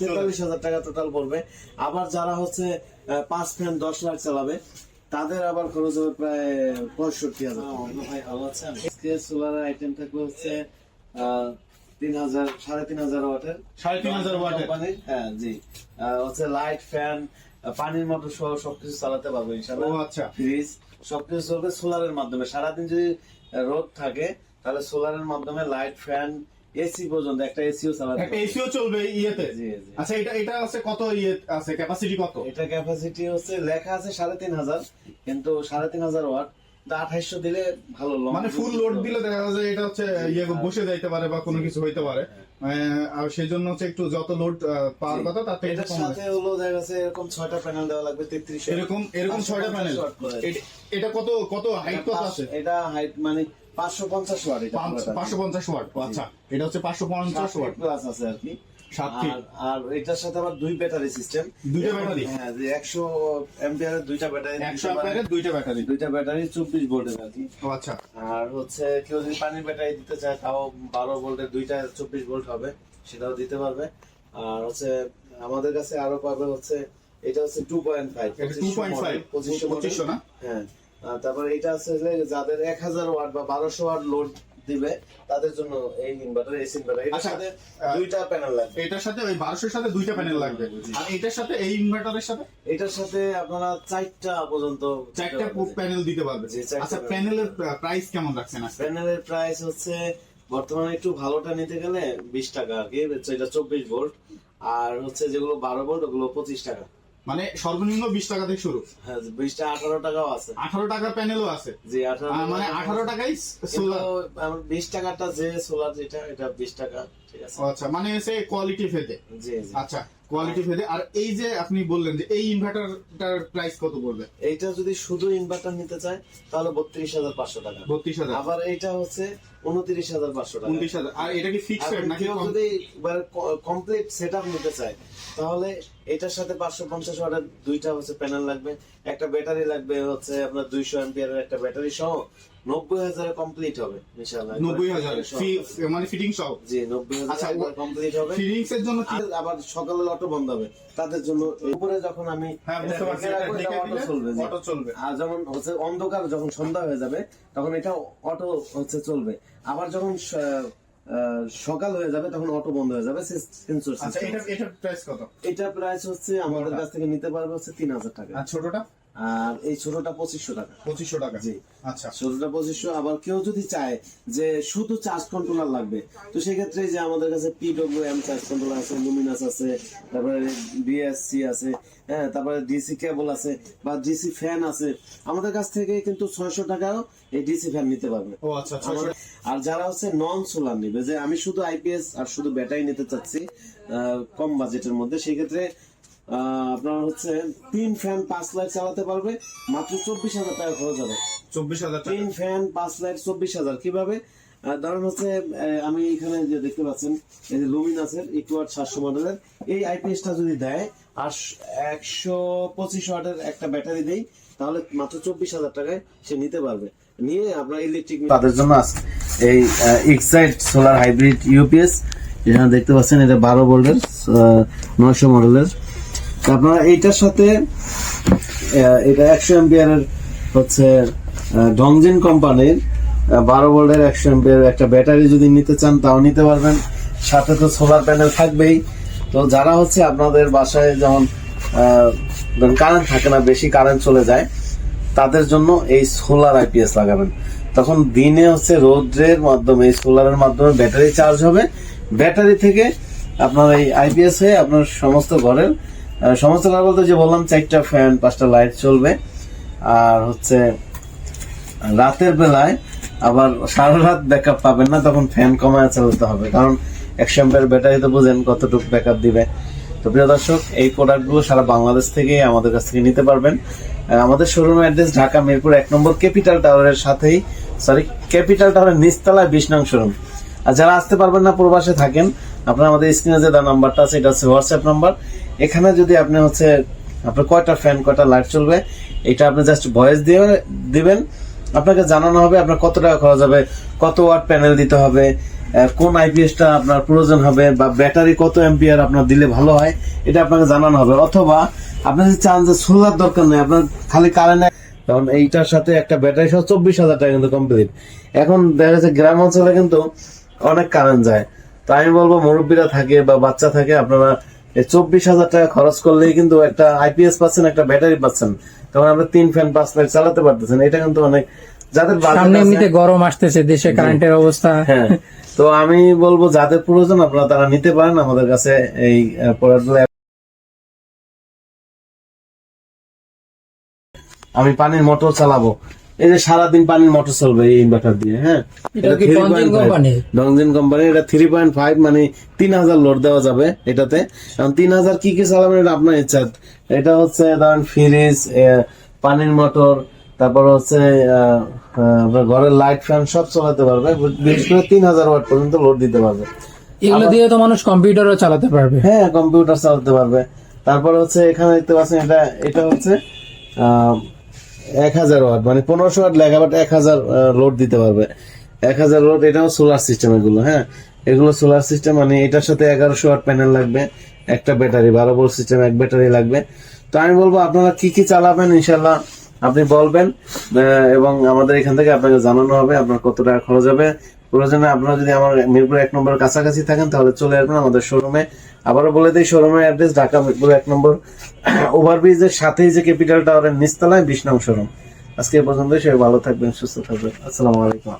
তেতাল্লিশ হাজার টাকা টোটাল পড়বে। আবার যারা হচ্ছে পাঁচ ফ্যান দশ লাখ চালাবে তাদের আবার খরচ হবে প্রায় পঁয়ষট্টি হাজার ভাই ভালো আছেন সোলার আইটেম থাকবে হচ্ছে তিন হাজার সাড়ে তিন হাজার ওয়াটের সাড়ে তিন হাজার ওয়াটের? কোম্পানির হ্যাঁ জি। হচ্ছে লাইট ফ্যান পানির মোটর সহ সবকিছু চালাতে পারব ইনশাল্লাহ আচ্ছা। ফ্রিজ সবকিছু চলবে সোলারের মাধ্যমে। সারাদিন যদি রোদ থাকে তাহলে সোলারের মাধ্যমে লাইট ফ্যান এসি পর্যন্ত একটা এসিও চালাতে একটা এসিও চলবে ইয়েতে? আচ্ছা এটা এটা আছে কত ইয়ে আছে? ক্যাপাসিটি কত? এটা ক্যাপাসিটি হচ্ছে লেখা আছে সাড়ে তিন হাজার কিন্তু সাড়ে তিন হাজার ওয়াট। আঠাইশো দিলে ভালো মানে ফুল লোড দিলে দেখা যায় এটা হচ্ছে ইয়ে বসে যাইতে পারে বা কোনো কিছু হইতে পারে। আহ, আর সেই জন্য হচ্ছে একটু যত লোড পাওয়ার কথা তার থেকে কম সাথে হলো দেখা যাচ্ছে এরকম ছয়টা প্যানেল দেওয়া লাগবে তেত্রিশ এরকম এরকম ছয়টা প্যানেল এটা কত কত হাইট কত আছে? এটা হাইট মানে পাঁচশো পঞ্চাশ ওয়াট এটা পাঁচশো পঞ্চাশ ওয়াট আচ্ছা। এটা হচ্ছে পাঁচশো পঞ্চাশ ওয়াট। প্লাস আছে আর কি। আর আর এটার সাথে আবার দুই ব্যাটারি সিস্টেম দুইটা ব্যাটারি। হ্যাঁ যে একশো এম্পিয়ারের দুইটা ব্যাটারি একশো অ্যাম্পিয়ারের দুইটা ব্যাটারি। দুইটা ব্যাটারি চব্বিশ ভোল্টের আর কি। আচ্ছা। আর হচ্ছে কেউ যদি পানির ব্যাটারি দিতে চায় তাও বারো ভোল্টের দুইটা চব্বিশ ভোল্ট হবে সেটাও দিতে পারবে। আর হচ্ছে আমাদের কাছে আরও পাবে হচ্ছে এটা হচ্ছে টু পয়েন্ট ফাইভ এটা টু পয়েন্ট ফাইভ পঁচিশশো পঁচিশশো না? হ্যাঁ। তারপরে এটা আছে যে যাদের এক হাজার ওয়াট বা বারোশো ওয়াট লোড দিবে তাদের জন্য এই ইনভার্টার এসি ইনভার্টার এটার আচ্ছা, সাথে দুইটা প্যানেল লাগবে। এটার সাথে ওই বারোশোর সাথে দুইটা প্যানেল লাগবে। আর এটার সাথে এই ইনভার্টারের সাথে? এটার সাথে আপনারা চারটা পর্যন্ত চারটা প্যানেল দিতে পারবে আচ্ছা প্যানেলের প্রাইস কেমন রাখছেন প্যানেলের প্রাইস হচ্ছে বর্তমানে একটু ভালোটা নিতে গেলে বিশ টাকা আর কি এটা চব্বিশ ভোল্ট আর হচ্ছে যেগুলো বারো ভোল্ট ওগুলো পঁচিশ টাকা। মানে সর্বনিম্ন বিশ টাকা থেকে শুরু। হ্যাঁ বিশটা আঠারো টাকাও আছে। আঠারো টাকার প্যানেলও আছে। জি আঠারো মানে আঠারো টাকাই সোলার বিশ টাকাটা যে সোলার যেটা এটা বিশ টাকা ঠিক আছে। আচ্ছা মানে সে কোয়ালিটি ফেদে জি। আচ্ছা কোয়ালিটি আর এই যে আপনি বললেন যে এই ইনভার্টারটার প্রাইস কত পড়বে? এইটা যদি শুধু ইনভার্টার নিতে চায় তাহলে বত্রিশ হাজার পাঁচশো টাকা। বত্রিশ হাজার। আবার এইটা হচ্ছে উনত্রিশ হাজার পাঁচশো টাকা। উনত্রিশ হাজার। আর এটা কি ফিক্সড নাকি যদি কমপ্লিট সেট আপ নিতে চায় তাহলে এটার সাথে পাঁচশো পঞ্চাশ ওয়াটের দুইটা হচ্ছে প্যানেল লাগবে। একটা ব্যাটারি লাগবে হচ্ছে আপনার দুইশো এম্পিয়ারের একটা ব্যাটারি সহ। নব্বই হাজারে কমপ্লিট হবে ইনশাআল্লাহ। নব্বই হাজার। মানে ফিটিং সহ জি নব্বই আচ্ছা, হাজার কমপ্লিট হবে। ফিটিংস এর জন্য আবার সকালে অটো বন্ধ হবে। তাদের জন্য উপরে যখন আমি হ্যাঁ। অটো চলবে আর যখন হচ্ছে অন্ধকার যখন সন্ধ্যা হয়ে যাবে তখন এটা অটো হচ্ছে চলবে। আবার যখন সকাল হয়ে যাবে তখন অটো বন্ধ হয়ে যাবে সেন্সর আচ্ছা এটা এটার প্রাইস কত? এটা প্রাইস হচ্ছে আমাদের কাছ থেকে নিতে পারবে হচ্ছে তিন হাজার টাকা। আর ছোটটা? আর এই ছোটটা পঁচিশশো টাকা। পঁচিশশো টাকা। জি। আচ্ছা। ছোটটা পঁচিশশো আবার কেউ যদি চায় যে শুধু চার্জ কন্ট্রোলার লাগবে তো সেক্ষেত্রে যে আমাদের কাছে পিডব্লিউ এম চার্জ কন্ট্রোলার আছে লুমিনাস আছে তারপরে বিএসসি আছে হ্যাঁ তারপরে ডিসি কেবল আছে বা ডিসি ফ্যান আছে আমাদের কাছ থেকে কিন্তু ছয়শো টাকাও এই ডিসি ফ্যান নিতে পারবে। ও আচ্ছা আর যারা হচ্ছে নন সোলার নিবে যে আমি শুধু আইপিএস আর শুধু ব্যাটারি নিতে চাচ্ছি কম বাজেটের মধ্যে সেক্ষেত্রে আপনার হচ্ছে তিন ফ্যান পাঁচ লাইট চালাতে পারবে মাত্র চব্বিশ হাজার টাকা খরচ হবে। চব্বিশ হাজার তিন ফ্যান পাঁচ লাইট চব্বিশ হাজার। কীভাবে? ধরেন হচ্ছে আমি এখানে যে দেখতে পাচ্ছেন এই যে লুমিনাসের ইকুয়ার সাতশো মডেলের। এই আইপিএসটা যদি দেয় আর একশো পঁচিশ ওয়াটের একটা ব্যাটারি দেই তাহলে মাত্র চব্বিশ হাজার টাকায় সে নিতে পারবে। নিয়ে আপনার ইলেকট্রিক তাদের জন্য আছে এই এক্সাইট সোলার হাইব্রিড ইউপিএস এখানে দেখতে পাচ্ছেন এটা বারো ভোল্টের নয়শো মডেলের। আপনারা এইটার সাথে এটা একশো এম্পিয়ারের হচ্ছে ডংজিন কোম্পানির বারো ভোল্টের একশো এম্পিয়ার একটা ব্যাটারি যদি নিতে চান, তাও নিতে পারবেন। সাথে তো সোলার প্যানেল থাকবেই। তো যারা হচ্ছে আপনাদের বাসায় যেমন কারেন্ট থাকে না, বেশি কারেন্ট চলে যায়, তাদের জন্য এই সোলার আইপিএস লাগাবেন। তখন দিনে হচ্ছে রোদ্রের মাধ্যমে, এই সোলারের মাধ্যমে ব্যাটারি চার্জ হবে। ব্যাটারি থেকে আপনার এই আইপিএস হয়ে আপনার সমস্ত ঘরের সমস্ত ঘর বলতে যে বললাম, চারটা ফ্যান, পাঁচটা লাইট চলবে। আর হচ্ছে, রাতের বেলায় আবার সারা রাত ব্যাকআপ পাবেন না, তখন ফ্যান কমায় চালাতে হবে। কারণ একশো এম্পের ব্যাটারি তো বুঝেন কতটুকু ব্যাকআপ দিবে। তো প্রিয় দর্শক, এই প্রোডাক্টগুলো সারা বাংলাদেশ থেকে আমাদের কাছ থেকে নিতে পারবেন। আমাদের শোরুম অ্যাড্রেস ঢাকা মিরপুর এক নম্বর ক্যাপিটাল টাওয়ারের সাথেই সরি ক্যাপিটাল টাওয়ারের নিচতলায় বিশ নং শোরুম আর যারা আসতে পারবেন না, প্রবাসে থাকেন, আপনারা আমাদের স্ক্রিনে যে নাম্বারটা আছে, এটা হচ্ছে হোয়াটসঅ্যাপ নাম্বার এখানে যদি আপনি হচ্ছে, আপনার কয়টা ফ্যান কয়টা লাইট চলবে, এটা আপনি জাস্ট ভয়েস দিয়ে দিবেন। আপনাকে জানানো হবে আপনার কত টাকা খরচ হবে, কত ওয়াট প্যানেল দিতে হবে কোন আইপিএসটা আপনার প্রয়োজন হবে, বা ব্যাটারি কত এম্পিয়ার আপনার দিলে ভালো হয়, এটা আপনাকে জানানো হবে। অথবা আপনি যদি চান যে সোলার দরকার নেই, আপনার খালি কারেন্ট কারণ এইটার সাথে একটা ব্যাটারি সহ চব্বিশ হাজার টাকা কিন্তু কমপ্লিট এখন দেখা যাচ্ছে গ্রাম অঞ্চলে কিন্তু অনেক কারেন্ট যায়। তো আমি বলব, মুরব্বীরা থাকে বা বাচ্চা থাকে, আপনারা এই চব্বিশ হাজার টাকা খরচ করলেই কিন্তু একটা আইপিএস পাচ্ছেন একটা ব্যাটারি পাচ্ছেন। তখন আপনি তিন ফ্যান পাঁচ লাখ চালাতে পারতেছেন এটা কিন্তু অনেক যাদের সামনে এমনিতে গরম আসতেছে দেশে কারেন্টের অবস্থা। হ্যাঁ। তো আমি বলব যাদের প্রয়োজন আপনারা তারা নিতে পারেন। আমাদের কাছে এই প্রোডাক্টগুলো আমি পানির মোটর চালাবো। এই যে সারাদিন পানির মোটর চলবে এই ইনভার্টার দিয়ে হ্যাঁ? ডংজিন কোম্পানি এটা থ্রি পয়েন্ট ফাইভ মানে তিন হাজার লোড দেওয়া যাবে এটাতে। কারণ তিন হাজার কি কি চালাবেন এটা আপনার ইচ্ছা। এটা হচ্ছে ধরেন ফ্রিজ পানির মোটর তারপর হচ্ছে আহ, আহ, ঘরের লাইট ফ্যান সব চালাতে পারবে বিশেষ করে তিন হাজার ওয়াট পর্যন্ত লোড দিতে পারবে। এগুলো দিয়ে তো মানুষ কম্পিউটারও চালাতে পারবে। হ্যাঁ কম্পিউটার চালাতে পারবে। তারপর হচ্ছে এখানে দেখতে পাচ্ছেন এটা এটা হচ্ছে এক হাজার ওয়াট মানে পনেরোশো ওয়াট লেখা বাট এক হাজার লোড দিতে পারবে। এক হাজার লোড এটাও সোলার সিস্টেম এগুলো হ্যাঁ? এগুলো সোলার সিস্টেম মানে এটার সাথে এগারোশো ওয়াট প্যানেল লাগবে, একটা ব্যাটারি বারো ভোল্ট সিস্টেম এক ব্যাটারি লাগবে। তো আমি বলব, আপনারা কি কি চালাবেন ইনশাল্লাহ আপনি বলবেন এবং আমাদের এখান থেকে আপনাকে জানানো হবে, আপনার কত টাকা খরচ হবে প্রয়োজনে আপনারা যদি আমার মিরপুর এক নম্বর কাছাকাছি থাকেন, তাহলে চলে আসবেন আমাদের শোরুমে। আবারও বলে দিই, শোরুমের অ্যাড্রেস ঢাকা মিরপুর এক নম্বর। ওভারব্রিজের সাথেই যে ক্যাপিটাল টাওয়ারের নিচতলায় বিশ নং শোরুম। আজকে পর্যন্ত সবাই ভালো থাকবেন, সুস্থ থাকবেন। আসসালামু আলাইকুম